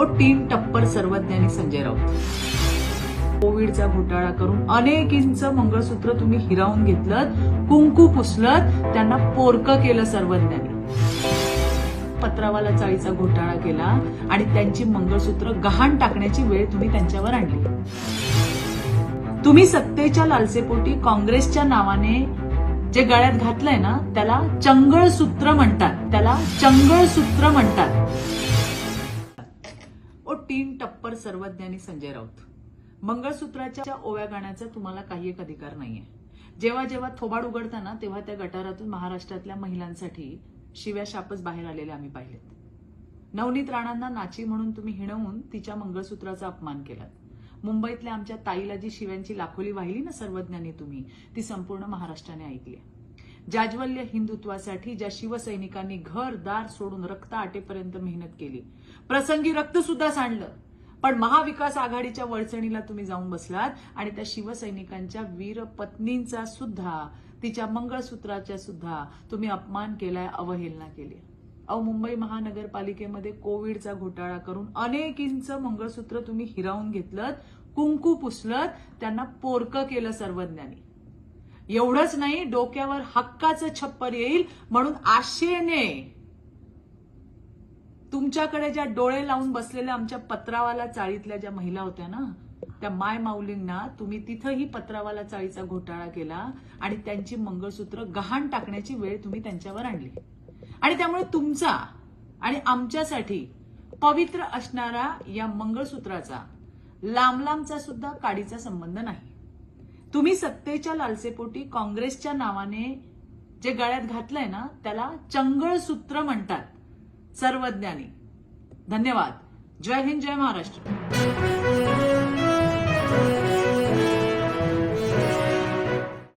ओ तीन टप्पर सर्वज्ञानी संजय राऊत. कोविडचा घोटाळा करून अनेकींचं मंगळसूत्र तुम्ही हिरावून घेतलं कुंकू पुसलत त्यांना पोरकं केलं सर्वज्ञानी. पत्रावाला चाळीचा घोटाळा केला आणि त्यांची मंगळसूत्र गहाण टाकण्याची वेळ तुम्ही त्यांच्यावर आणली. तुम्ही सत्तेच्या लालसेपोटी काँग्रेसच्या नावाने जे गळ्यात घातलंय ना त्याला चंगळसूत्र म्हणतात. त्याला चंगळसूत्र म्हणतात. ओ तीन टप्पर सर्वज्ञानी संजय राऊत. मंगळसूत्राच्या ओव्या गाण्याचा तुम्हाला काही एक अधिकार नाहीये. जेव्हा जेव्हा थोबाड उघडताना तेव्हा त्या गटारातून महाराष्ट्रातल्या महिलांसाठी शिव्या शापच बाहेर आलेल्या आम्ही पाहिलेत. नवनीत राणांना नाची म्हणून तुम्ही हिणवून तिच्या मंगळसूत्राचा अपमान केलात. मुंबईतल्या आमच्या ताईला जी शिव्यांची लाखोली वाहिली ना सर्वज्ञानी तुम्ही ती संपूर्ण महाराष्ट्राने ऐकली जाज्वल्य हिंदुत्वासाठी ज्या शिवसैनिकांनी घर दार सोडून रक्त आटेपर्यंत मेहनत केली. प्रसंगी रक्त सुद्धा सांडलं. पण महाविकास आघाडीच्या वळचणीला तुम्ही जाऊन बसलात आणि त्या शिवसैनिकांच्या वीर पत्नींचा सुद्धा तिच्या मंगळसूत्राच्या सुद्धा तुम्ही अपमान केलाय अवहेलना केली. अहो मुंबई महानगरपालिकेमध्ये कोविडचा घोटाळा करून अनेकींच मंगळसूत्र तुम्ही हिरावून घेतलं कुंकू पुसलत त्यांना पोरकं केलं सर्वज्ञानी. एवढंच नाही डोक्यावर हक्काचं छप्पर येईल म्हणून आशेने तुमच्याकडे ज्या डोळे लावून बसलेल्या आमच्या पत्रावाला चाळीतल्या ज्या महिला होत्या ना त्या माय माऊलींना तुम्ही तिथंही पत्रावाला चाळीचा घोटाळा केला आणि त्यांची मंगळसूत्र गहाण टाकण्याची वेळ तुम्ही त्यांच्यावर आणली. आणि त्यामुळे तुमचा आणि आमच्यासाठी पवित्र असणारा या मंगळसूत्राचा लांब लांबचा सुद्धा काडीचा संबंध नाही. तुम्ही सत्तेच्या लालसेपोटी काँग्रेसच्या नावाने जे गळ्यात घातलंय ना त्याला चंगळ सूत्र म्हणतात. सर्वज्ञानी. धन्यवाद. जय हिंद जय महाराष्ट्र.